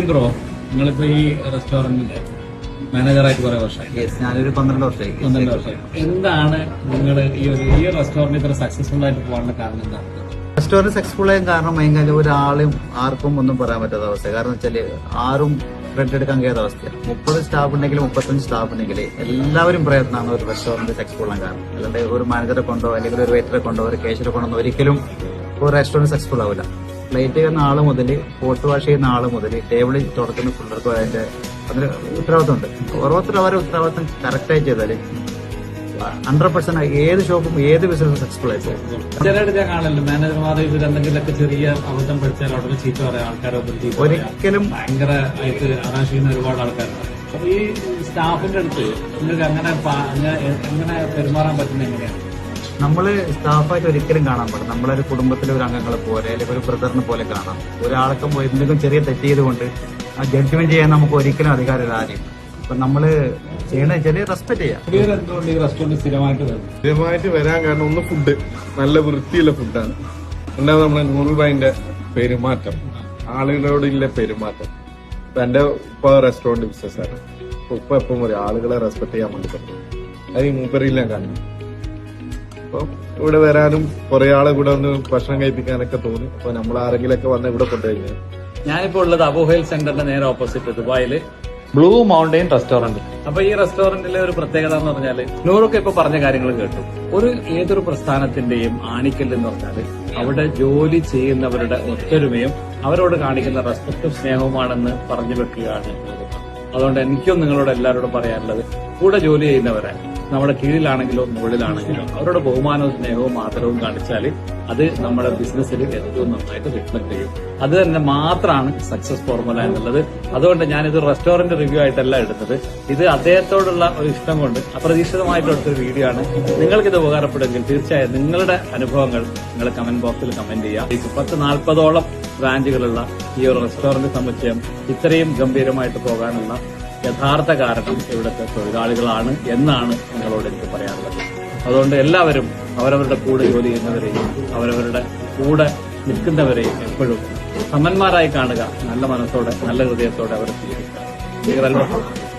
Bro നിങ്ങളിപ്പോ ഈ റെസ്റ്റോറന്റിന്റെ മാനേജറായിട്ട് കുറെ വർഷമായി. ഞാനൊരു പന്ത്രണ്ട് വർഷമായി. പന്ത്രണ്ട് വർഷമായി. എന്താണ് നിങ്ങൾ ഈ ഒരു ഈ റെസ്റ്റോറന്റ് ഇത്ര സക്സസ്ഫുൾ ആയിട്ട് പോകാനുള്ള കാരണം എന്താണ്? റെസ്റ്റോറന്റ് സക്സസ്ഫുൾ ആയ കാരണം ഭയങ്കര ഒരാളും ആർക്കും ഒന്നും പറയാൻ പറ്റാത്ത അവസ്ഥ കാരണം വെച്ചാൽ ആരും റെന്റ് എടുക്കാൻ കഴിയാത്ത അവസ്ഥയാണ് മുപ്പത് സ്റ്റാഫ് ഉണ്ടെങ്കിൽ മുപ്പത്തഞ്ച് സ്റ്റാഫ് ഉണ്ടെങ്കിൽ എല്ലാവരും പ്രയത്നമാണ് ഒരു റെസ്റ്റോറന്റ് സക്സസ്ഫുൾ ആകാൻ കാരണം. അല്ലാണ്ട് ഒരു മാനേജറെ കൊണ്ടോ അല്ലെങ്കിൽ ഒരു വെയിറ്ററെ കൊണ്ടോ ഒരു കേശറെ കൊണ്ടോ ഒരിക്കലും ഒരു റെസ്റ്റോറന്റ് സക്സസ്ഫുൾ ആവില്ല. പ്ലേറ്റ് ചെയ്യുന്ന ആൾ മുതൽ പോട്ട് വാഷ് ചെയ്യുന്ന ആൾ മുതൽ ടേബിളിൽ തുടക്കുന്ന പിള്ളേർക്കും അതിന്റെ അതിന് ഉത്തരവാദിത്തമുണ്ട് ഓരോരുത്തരും അവരെ ഉത്തരവാദിത്തം കറക്റ്റായി ചെയ്താൽ ഹൺഡ്രഡ് പെർസെന്റ് ഏത് ഷോപ്പും ഏത് ബിസിനസ് സക്സസ്ഫുൾ ആയി ചിലയിടത്ത് ഞാൻ കാണല്ലോ മാനേജർമാർ ഇതിൽ എന്തെങ്കിലുമൊക്കെ ചെറിയ അബദ്ധം പഠിച്ചാൽ അവിടെ ചീത്ത പറയാം. ആൾക്കാരെ. ഒരിക്കലും ഭയങ്കര ആയിട്ട് ചെയ്യുന്ന ഒരുപാട് ആൾക്കാരുണ്ട്. അപ്പൊ ഈ സ്റ്റാഫിന്റെ അടുത്ത് നിങ്ങൾക്ക് അങ്ങനെ അങ്ങനെ എങ്ങനെ പെരുമാറാൻ പറ്റുന്ന എങ്ങനെയാണ്? നമ്മൾ സ്റ്റാഫായിട്ട് ഒരിക്കലും കാണാൻ പാടില്ല. നമ്മളൊരു കുടുംബത്തിലെ ഒരു അംഗങ്ങളെ പോലെ അല്ലെങ്കിൽ ഒരു ബ്രദറിനെ പോലെ കാണാം. ഒരാൾക്ക് എന്തെങ്കിലും ചെറിയ തെറ്റ് ചെയ്തുകൊണ്ട് ആ ജഡ്ജ്മെന്റ് ചെയ്യാൻ നമുക്ക് ഒരിക്കലും അധികാരമില്ല ആരെയും. അപ്പൊ നമ്മൾ ചെയ്യണ ചെറിയ റെസ്പെക്ട് ചെയ്യാം. സ്ഥിരമായിട്ട് വരാൻ കാരണം ഒന്ന് ഫുഡ് നല്ല വൃത്തിയുള്ള ഫുഡാണ് രണ്ടാമത് നമ്മുടെ നൂറുബായിന്റെ പെരുമാറ്റം. ആളുകളോടുള്ള പെരുമാറ്റം. ഇപ്പൊ എന്റെ ഉപ്പ റെസ്റ്റോറന്റ് ബിസിനസ് ആണ്. ഉപ്പ എപ്പം ഒരു ആളുകളെ റെസ്പെക്ട് ചെയ്യാൻ വേണ്ടി പറ്റും. അത് ഞാൻ കാണുന്നു അപ്പൊ ഇവിടെ വരാനും കുറെ ആളെ കൂടെ ഒന്ന് ഭക്ഷണം കഴിപ്പിക്കാനൊക്കെ തോന്നി. അപ്പൊ നമ്മൾ ആരെങ്കിലും ഒക്കെ വന്ന് ഇവിടെ കൊണ്ടുകഴിഞ്ഞാൽ ഞാനിപ്പോ ഉള്ളത് അബുഹൈൽ സെന്ററിന്റെ നേരെ ഓപ്പോസിറ്റ് ദുബായിൽ. ബ്ലൂ മൗണ്ടൈൻ റെസ്റ്റോറന്റ് അപ്പൊ ഈ റെസ്റ്റോറന്റിലെ ഒരു പ്രത്യേകത എന്ന് പറഞ്ഞാൽ നൂറൊക്കെ ഇപ്പൊ പറഞ്ഞ കാര്യങ്ങൾ കേട്ടു. ഒരു ഏതൊരു പ്രസ്ഥാനത്തിന്റെയും ആണിക്കൽ എന്ന് പറഞ്ഞാൽ അവിടെ ജോലി ചെയ്യുന്നവരുടെ ഒത്തൊരുമയും അവരോട് കാണിക്കുന്ന റെസ്പെക്റ്റും സ്നേഹവുമാണെന്ന് പറഞ്ഞു വെക്കുകയാണ്. അതുകൊണ്ട് എനിക്കും നിങ്ങളോട് എല്ലാവരോടും പറയാനുള്ളത് കൂടെ ജോലി ചെയ്യുന്നവരെ നമ്മുടെ കീഴിലാണെങ്കിലോ മുകളിലാണെങ്കിലോ അവരുടെ ബഹുമാനവും സ്നേഹവും ആദരവും കാണിച്ചാൽ അത് നമ്മുടെ ബിസിനസ്സിൽ ഏറ്റവും നന്നായിട്ട് റിഫ്ലക്ട് ചെയ്യും. അത് തന്നെ മാത്രമാണ് സക്സസ് ഫോർമുല എന്നുള്ളത്. അതുകൊണ്ട് ഞാനിത് റെസ്റ്റോറന്റ് റിവ്യൂ ആയിട്ടല്ല എടുത്തത്. ഇത് അദ്ദേഹത്തോടുള്ള ഒരു ഇഷ്ടം കൊണ്ട് അപ്രതീക്ഷിതമായിട്ട് എടുത്തൊരു വീഡിയോ ആണ്. നിങ്ങൾക്കിത് ഉപകാരപ്പെടുമെങ്കിൽ തീർച്ചയായും നിങ്ങളുടെ അനുഭവങ്ങൾ നിങ്ങൾ കമന്റ് ബോക്സിൽ കമന്റ് ചെയ്യുക. പത്ത് നാൽപ്പതോളം ബ്രാഞ്ചുകളുള്ള ഈ ഒരു റെസ്റ്റോറന്റ് സമുച്ചയം ഇത്രയും ഗംഭീരമായിട്ട് പോകാനുള്ള യഥാർത്ഥ കാരണം ഇവിടുത്തെ തൊഴിലാളികളാണ് എന്നാണ് നിങ്ങളോട് എനിക്ക് പറയാനുള്ളത്. അതുകൊണ്ട് എല്ലാവരും അവരവരുടെ കൂടെ ജോലി ചെയ്യുന്നവരെയും അവരവരുടെ കൂടെ നിൽക്കുന്നവരെയും എപ്പോഴും സമന്മാരായി കാണുക നല്ല മനസ്സോടെ നല്ല ഹൃദയത്തോടെ അവരെ സ്വീകരിക്കുക.